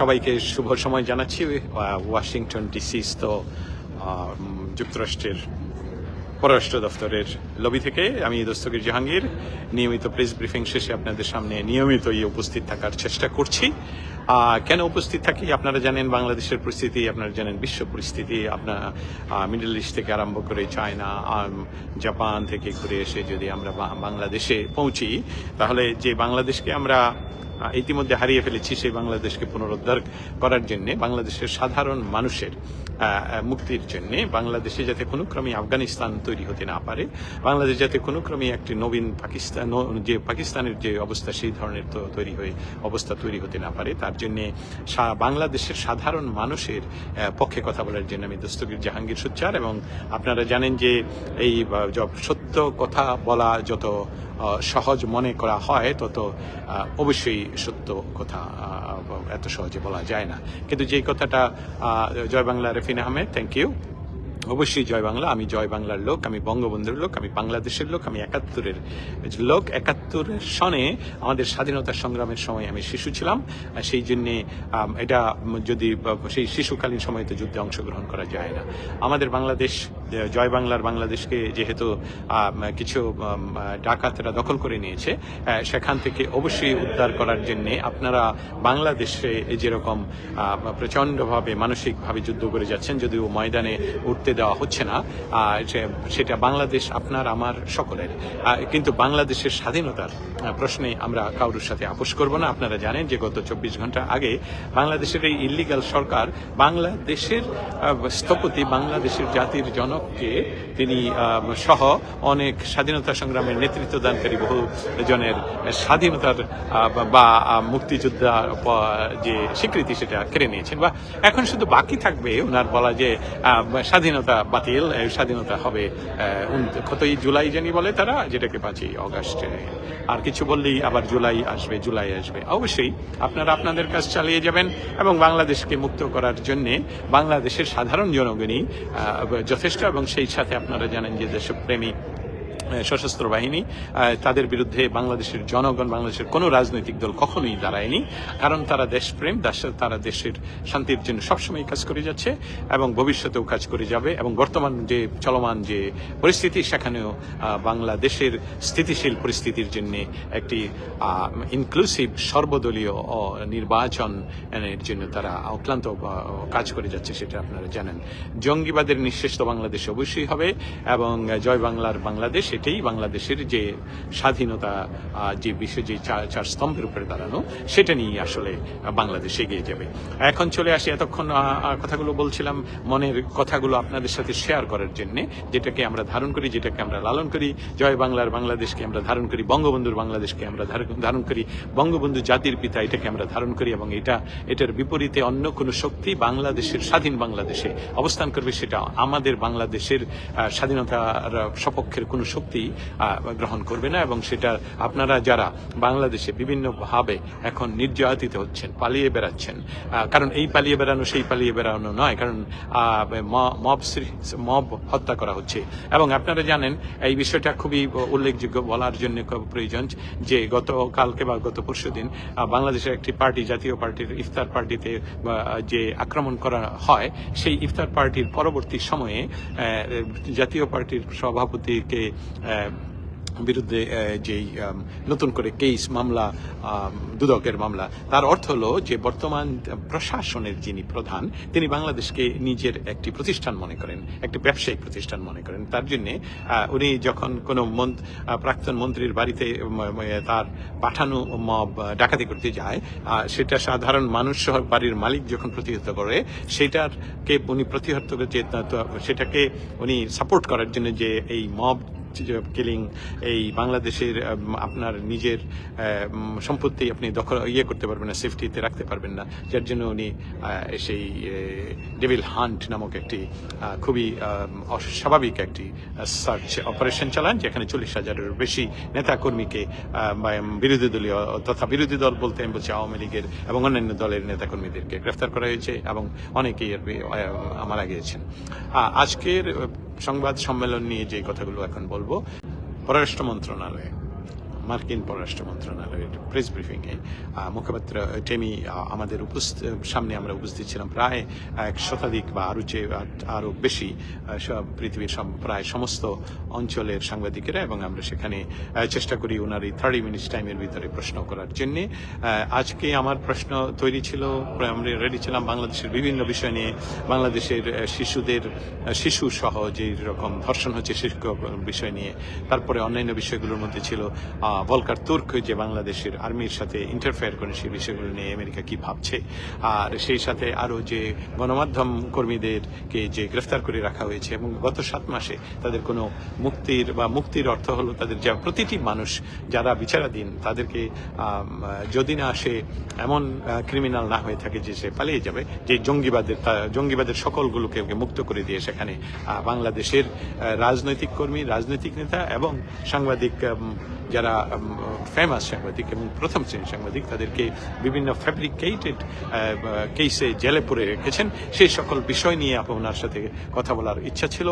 সবাইকে শুভ সময় জানাচ্ছি। ওয়াশিংটন ডিসিস্থ যুক্তরাষ্ট্রের পররাষ্ট্র দপ্তরের লবি থেকে আমি দস্তগীর জাহাঙ্গীর। নিয়মিত প্রেস ব্রিফিং শেষে আপনাদের সামনে নিয়মিতই উপস্থিত থাকার চেষ্টা করছি। কেন উপস্থিত থাকি? আপনারা জানেন বাংলাদেশের পরিস্থিতি, আপনারা জানেন বিশ্ব পরিস্থিতি। আপনার মিডল ইস্ট থেকে আরম্ভ করে চায়না জাপান থেকে ঘুরে এসে যদি আমরা বাংলাদেশে পৌঁছি, তাহলে যে বাংলাদেশকে আমরা ইতিমধ্যে হারিয়ে ফেলেছি সেই বাংলাদেশকে পুনরুদ্ধার করার জন্য, বাংলাদেশের সাধারণ মানুষের মুক্তির জন্য, বাংলাদেশে যাতে কোনো ক্রমে আফগানিস্তান তৈরি হতে না পারে, বাংলাদেশ যাতে কোনো ক্রমে একটি নবীন পাকিস্তান যে পাকিস্তানের যে অবস্থা, সেই ধরনের তো তৈরি হয়ে, অবস্থা তৈরি হতে না পারে, তার জন্য বাংলাদেশের সাধারণ মানুষের পক্ষে কথা বলার জন্য আমি দস্তগীর জাহাঙ্গীর সুচ্চার এবং আপনারা জানেন যে এই সত্য কথা বলা, যত সহজ মনে করা হয়, তত অবশ্যই সত্য কথা এত সহজে বলা যায় না। কিন্তু যেই কথাটা জয় বাংলা, রেফিন আহমেদ থ্যাংক ইউ অবশ্যই জয় বাংলা, আমি জয় বাংলার লোক, আমি বঙ্গবন্ধুর লোক, আমি বাংলাদেশের লোক, আমি একাত্তরের লোক। একাত্তরের সনে আমাদের স্বাধীনতা সংগ্রামের সময় আমি শিশু ছিলাম সেই জন্যে এটা যদি, সেই শিশুকালীন সময়তে যুদ্ধে অংশগ্রহণ করা যায় না। আমাদের বাংলাদেশ, জয় বাংলার বাংলাদেশকে যেহেতু কিছু ডাকাতেরা দখল করে নিয়েছে সেখান থেকে অবশ্যই উদ্ধার করার জন্যে আপনারা বাংলাদেশে যেরকম প্রচণ্ডভাবে, মানসিকভাবে যুদ্ধ করে যাচ্ছেন, যদিও ময়দানে উঠতে দেওয়া হচ্ছে না সেটা বাংলাদেশ আপনার আমার সকলের। কিন্তু বাংলাদেশের স্বাধীনতার প্রশ্নে আমরা কারোর সাথে আপোষ করব না। আপনারা জানেন যে গত চব্বিশ ঘণ্টা আগে বাংলাদেশের এই ইলিগাল সরকার বাংলাদেশের স্থপতি বাংলাদেশের জাতির জনককে তিনি সহ অনেক স্বাধীনতা সংগ্রামের নেতৃত্ব দানকারী বহু জনের স্বাধীনতার বা- মুক্তিযোদ্ধা যে স্বীকৃতি সেটা কেড়ে নিয়েছেন। বা এখন শুধু বাকি থাকবে ওনার বলা যে আহ, স্বাধীনতা বাতিল স্বাধীনতা হবে কতই জুলাই জানি বলে তারা, যেটাকে পাচ্ছি অগাস্টে। আর কিছু বললেই আবার জুলাই আসবে জুলাই আসবে। অবশ্যই আপনারা আপনাদের কাজ চালিয়ে যাবেন এবং বাংলাদেশকে মুক্ত করার জন্য বাংলাদেশের সাধারণ জনগণই যথেষ্ট এবং সেই সাথে আপনারা জানেন যে দেশপ্রেমী সশস্ত্র বাহিনী তাদের বিরুদ্ধে বাংলাদেশের জনগণ, বাংলাদেশের কোনো রাজনৈতিক দল কখনোই দাঁড়ায়নি, কারণ তারা দেশপ্রেম দেশ- তারা দেশের শান্তির জন্য সবসময় কাজ করে যাচ্ছে এবং ভবিষ্যতেও কাজ করে যাবে এবং বর্তমান যে চলমান যে পরিস্থিতি, সেখানেও বাংলাদেশের স্থিতিশীল পরিস্থিতির জন্য একটি ইনক্লুসিভ সর্বদলীয় নির্বাচন এর জন্য তারা অক্লান্ত কাজ করে যাচ্ছে সেটা আপনারা জানেন। জঙ্গিবাদের নিঃশেষ তো বাংলাদেশে অবশ্যই হবে এবং জয় বাংলার বাংলাদেশ এটাই বাংলাদেশের যে স্বাধীনতা যে বিশ্ব যে চার স্তম্ভের উপরে দাঁড়ানো, সেটা নিয়ে আসলে বাংলাদেশ এগিয়ে যাবে। এখন চলে আসি এতক্ষণ কথাগুলো বলছিলাম, মনের কথাগুলো আপনাদের সাথে শেয়ার করার জন্য, যেটাকে আমরা ধারণ করি, যেটাকে আমরা লালন করি, জয় বাংলার বাংলাদেশকে আমরা ধারণ করি, বঙ্গবন্ধুর বাংলাদেশকে আমরা ধারণ করি, বঙ্গবন্ধু জাতির পিতা এটাকে আমরা ধারণ করি, এবং এটা, এটার বিপরীতে অন্য কোনো শক্তি বাংলাদেশের স্বাধীন বাংলাদেশে অবস্থান করবে, সেটা আমাদের বাংলাদেশের স্বাধীনতার সপক্ষের কোনো শক্তি আহ, গ্রহণ করবে না এবং সেটা আপনারা যারা বাংলাদেশে বিভিন্নভাবে এখন নির্যাতিত হচ্ছেন পালিয়ে বেড়াচ্ছেন কারণ এই পালিয়ে বেড়ানো সেই পালিয়ে বেড়ানো নয় কারণ মব মব হত্যা করা হচ্ছে। এবং আপনারা জানেন এই বিষয়টা খুবই উল্লেখযোগ্য বলার জন্য প্রয়োজন যে গত কালকে বা গত পরশু দিন বাংলাদেশের একটি পার্টি জাতীয় পার্টির ইফতার পার্টিতে যে আক্রমণ করা হয় সেই ইফতার পার্টির পরবর্তী সময়ে জাতীয় পার্টির সভাপতিকে বিরুদ্ধে যেই নতুন করে কেস মামলা দুদকের মামলা, তার অর্থ হলো যে বর্তমান প্রশাসনের যিনি প্রধান, তিনি বাংলাদেশকে নিজের একটি প্রতিষ্ঠান মনে করেন, একটি ব্যবসায়িক প্রতিষ্ঠান মনে করেন। তার জন্যে উনি যখন কোনো প্রাক্তন মন্ত্রীর বাড়িতে তার পাঠানো মব ডাকাতি করতে যায় সেটা সাধারণ মানুষ সহ বাড়ির মালিক যখন প্রতিহত করে সেটাকে উনি প্রতিহত করে সেটাকে উনি সাপোর্ট করার জন্য যে, এই মব কিলিং এই বাংলাদেশের আপনার নিজের সম্পত্তি আপনি দখল ইয়ে করতে পারবেন না সেফটিতে রাখতে পারবেন না। যার জন্য উনি সেই ডেভিল হান্ট নামক একটি খুবই অস্বাভাবিক একটি সার্চ অপারেশন চালান, যেখানে চল্লিশ হাজারের বেশি নেতাকর্মীকে বিরোধী দলীয়, তথা বিরোধী দল বলতে আমি বলছি আওয়ামী লীগের এবং অন্যান্য দলের নেতাকর্মীদেরকে গ্রেফতার করা হয়েছে এবং অনেকেই মারা গিয়েছেন। আজকের সংবাদ সম্মেলন নিয়ে যে কথাগুলো এখন বলব পররাষ্ট্র মন্ত্রণালয়ে। মার্কিন পররাষ্ট্র মন্ত্রণালয়ের প্রেস ব্রিফিংয়ে মুখপাত্র টেমি আমাদের উপস্থিত সামনে আমরা উপস্থিত ছিলাম প্রায় এক শতাধিক বা আরও যে, আরও বেশি সব পৃথিবীর প্রায় সমস্ত অঞ্চলের সাংবাদিকেরা এবং আমরা সেখানে চেষ্টা করি ওনার এই থার্টি মিনিটস টাইমের ভিতরে প্রশ্ন করার জন্যে। আজকে আমার প্রশ্ন তৈরি ছিল, আমরা রেডি ছিলাম বাংলাদেশের বিভিন্ন বিষয় নিয়ে। বাংলাদেশের শিশুদের শিশু সহ যে রকম ধর্ষণ হচ্ছে শিশু বিষয় নিয়ে, তারপরে অন্যান্য বিষয়গুলোর মধ্যে ছিল ভলকার তুর্ক যে বাংলাদেশের আর্মির সাথে ইন্টারফেয়ার করে সেই বিষয়গুলো নিয়ে আমেরিকা কি ভাবছে? আর সেই সাথে আরও যে গণমাধ্যম কর্মীদেরকে যে গ্রেফতার করে রাখা হয়েছে এবং গত সাত মাসে তাদের কোনো মুক্তির বা মুক্তির অর্থ হলো তাদের যা প্রতিটি মানুষ যারা বিচারাধীন, তাদেরকে যদি না সে এমন ক্রিমিনাল না হয়ে থাকে যে সে পালিয়ে যাবে, যে জঙ্গিবাদের জঙ্গিবাদের সকলগুলোকে মুক্ত করে দিয়ে সেখানে বাংলাদেশের রাজনৈতিক কর্মী, রাজনৈতিক নেতা এবং সাংবাদিক যারা ফেমাস সাংবাদিক এবং প্রথম শ্রেণির সাংবাদিক তাদেরকে বিভিন্ন ফ্যাব্রিকেটেড কেসে জেলে পড়ে রেখেছেন। সেই সকল বিষয় নিয়ে আপনার সাথে কথা বলার ইচ্ছা ছিল।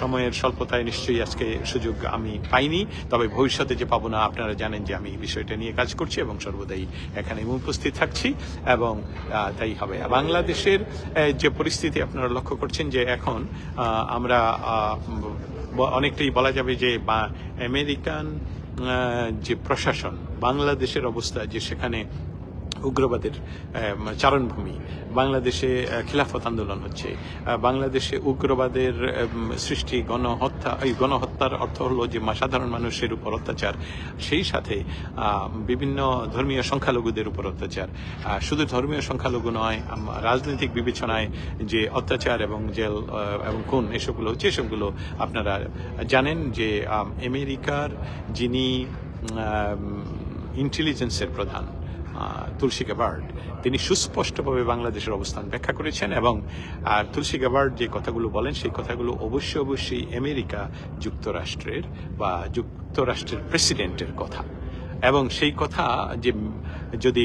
সময়ের স্বল্পতায় নিশ্চয়ই আজকে সুযোগ আমি পাইনি। তবে ভবিষ্যতে যে পাবো না, আপনারা জানেন যে আমি এই বিষয়টা নিয়ে কাজ করছি এবং সর্বদাই এখানে উপস্থিত থাকছি এবং তাই হবে। বাংলাদেশের যে পরিস্থিতি আপনারা লক্ষ্য করছেন যে এখন আমরা অনেকটাই বলা যাবে যে বা আমেরিকান যে প্রশাসন বাংলাদেশের অবস্থা যে সেখানে উগ্রবাদের চারণভূমি। বাংলাদেশে খিলাফত আন্দোলন হচ্ছে। বাংলাদেশে উগ্রবাদের সৃষ্টি, গণহত্যা, এই গণহত্যার অর্থ হলো যে সাধারণ মানুষের উপর অত্যাচার। সেই সাথে বিভিন্ন ধর্মীয় সংখ্যালঘুদের উপর অত্যাচার। শুধু ধর্মীয় সংখ্যালঘু নয় রাজনৈতিক বিবেচনায় যে অত্যাচার এবং জেল এবং খুন, এসবগুলো হচ্ছে, এসবগুলো আপনারা জানেন যে আমেরিকার যিনি ইন্টেলিজেন্সের প্রধান তুলসী গাবার্ড তিনি সুস্পষ্টভাবে বাংলাদেশের অবস্থান ব্যাখ্যা করেছেন এবং তুলসী গাবার্ড যে কথাগুলো বলেন, সেই কথাগুলো অবশ্যই অবশ্যই আমেরিকা যুক্তরাষ্ট্রের বা যুক্তরাষ্ট্রের প্রেসিডেন্টের কথা। এবং সেই কথা যে, যদি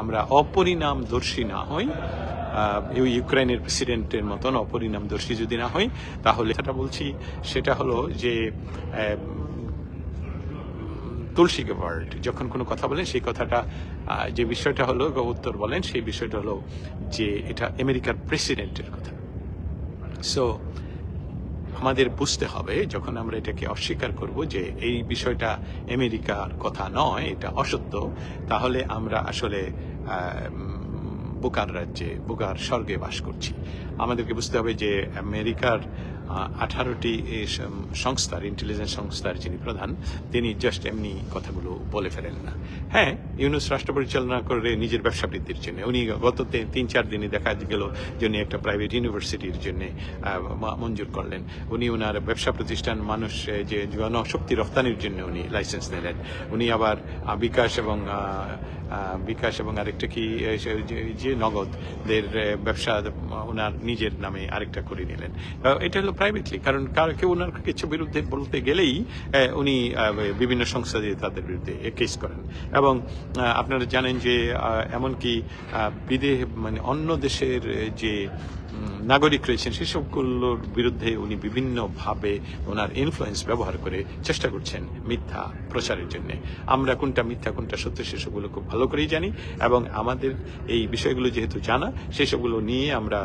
আমরা অপরিণামদর্শী না হই ইউক্রেনের প্রেসিডেন্টের মতন অপরিণামদর্শী যদি না হই, তাহলে যেটা বলছি, সেটা হলো যে তুলসী গাবার্ড যখন কোনো কথা বলেন সেই কথাটা যে বিষয়টা হলো উত্তর বলেন, সেই বিষয়টা হলো যে এটা আমেরিকার প্রেসিডেন্টের কথা। সো আমাদের বুঝতে হবে, যখন আমরা এটাকে অস্বীকার করব যে এই বিষয়টা আমেরিকার কথা নয়, এটা অসত্য, তাহলে আমরা আসলে বুকার রাজ্যে, বুকার স্বর্গে বাস করছি। আমাদেরকে বুঝতে হবে যে আমেরিকার আঠারোটি সংস্থার ইন্টেলিজেন্স সংস্থার যিনি প্রধান, তিনি জাস্ট এমনি কথাগুলো বলে ফেলেন না। হ্যাঁ ইউনুস রাষ্ট্র পরিচালনা করে নিজের ব্যবসা বৃদ্ধির জন্য। উনি গত তিন চার দিনে দেখা গেল যে উনি একটা প্রাইভেট ইউনিভার্সিটির জন্য মঞ্জুর করলেন। উনি ওনার ব্যবসা প্রতিষ্ঠান মানুষ যে জনশক্তি রফতানির জন্য উনি লাইসেন্স নিলেন। উনি আবার বিকাশ এবং বিকাশ এবং আরেকটা কি যে- নগদের ব্যবসা ওনার নিজের নামে আরেকটা করে নিলেন। এটা হলো প্রাইভেটলি কারণ কার, কেউ ওনার কিছু বিরুদ্ধে বলতে গেলেই উনি বিভিন্ন সংস্থা দিয়ে তাদের বিরুদ্ধে কেস করেন। এবং আপনারা জানেন যে এমনকি বিদেশ মানে অন্য দেশের যে নাগরিক রয়েছেন, সেসবগুলোর বিরুদ্ধে উনি বিভিন্নভাবে ওনার ইনফ্লুয়েন্স ব্যবহার করে চেষ্টা করছেন মিথ্যা প্রচারের জন্য। আমরা কোনটা মিথ্যা, কোনটা সত্য, সেসবগুলো খুব ভালো করেই জানি। এবং আমাদের এই বিষয়গুলো যেহেতু জানা, সেসবগুলো নিয়ে আমরা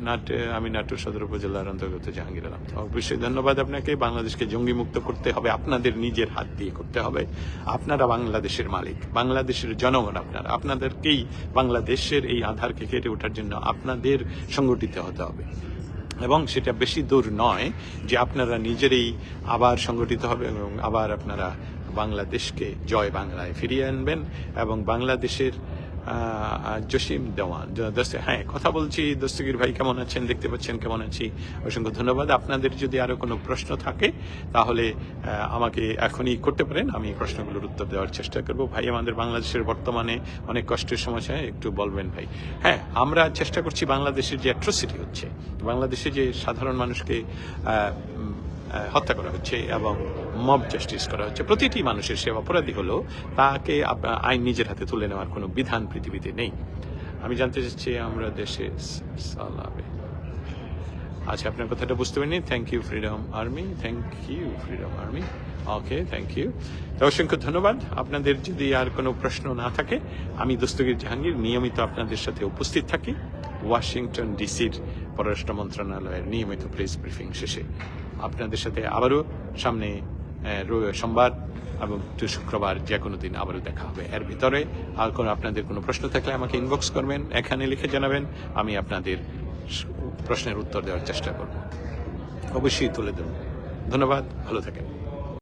নাট আমি নাটোর সদর উপজেলার অন্তর্গত জাহাঙ্গীর আলম। অবশ্যই ধন্যবাদ আপনাকে। বাংলাদেশকে জঙ্গি মুক্ত করতে হবে, আপনাদের নিজের হাত দিয়ে করতে হবে। আপনারা বাংলাদেশের মালিক, বাংলাদেশের জনগণ আপনারা। আপনাদেরকেই বাংলাদেশের এই আধারকে কেটে ওঠার জন্য আপনাদের সংগঠিত হতে হবে। এবং সেটা বেশি দূর নয় যে আপনারা নিজেরই আবার সংগঠিত হবে এবং আবার আপনারা বাংলাদেশকে জয় বাংলায় ফিরিয়ে আনবেন এবং বাংলাদেশের জসিম দেওয়ান। হ্যাঁ কথা বলছি। দস্তগীর ভাই কেমন আছেন? দেখতে পাচ্ছেন কেমন আছি? অসংখ্য ধন্যবাদ। আপনাদের যদি আরও কোনো প্রশ্ন থাকে, তাহলে আমাকে এখনই করতে পারেন। আমি প্রশ্নগুলোর উত্তর দেওয়ার চেষ্টা করব। ভাই, আমাদের বাংলাদেশের বর্তমানে অনেক কষ্টের সমস্যা একটু বলবেন ভাই। হ্যাঁ আমরা চেষ্টা করছি বাংলাদেশের যে অ্যাট্রোসিটি হচ্ছে, বাংলাদেশে যে সাধারণ মানুষকে হত্যা করা হচ্ছে এবং মব জাস্টিস করা হচ্ছে। প্রতিটি মানুষের সে অপরাধী হলো তাকে আইন নিজের হাতে তুলে নেওয়ার কোনো বিধান পৃথিবীতে নেই। আমি জানতে চাচ্ছি আমরা দেশে সালাবে আচ্ছা আপনার কথাটা বুঝতে পারিনি। Thank you freedom army thank you freedom army okay thank you অসংখ্য ধন্যবাদ। আপনাদের যদি আর কোনো প্রশ্ন না থাকে, আমি দস্তগীর জাহাঙ্গীর নিয়মিত আপনাদের সাথে উপস্থিত থাকি ওয়াশিংটন ডিসির পররাষ্ট্র মন্ত্রণালয়ের নিয়মিত প্রেস ব্রিফিং শেষে। আপনাদের সাথে আবারও সামনে সোমবার এবং শুক্রবার যে কোনো দিন আবারও দেখা হবে। এর ভিতরে আর কোনো আপনাদের কোনো প্রশ্ন থাকলে আমাকে ইনবক্স করবেন, এখানে লিখে জানাবেন, আমি আপনাদের প্রশ্নের উত্তর দেওয়ার চেষ্টা করব। অবশ্যই তুলে দেব ধন্যবাদ, ভালো থাকেন।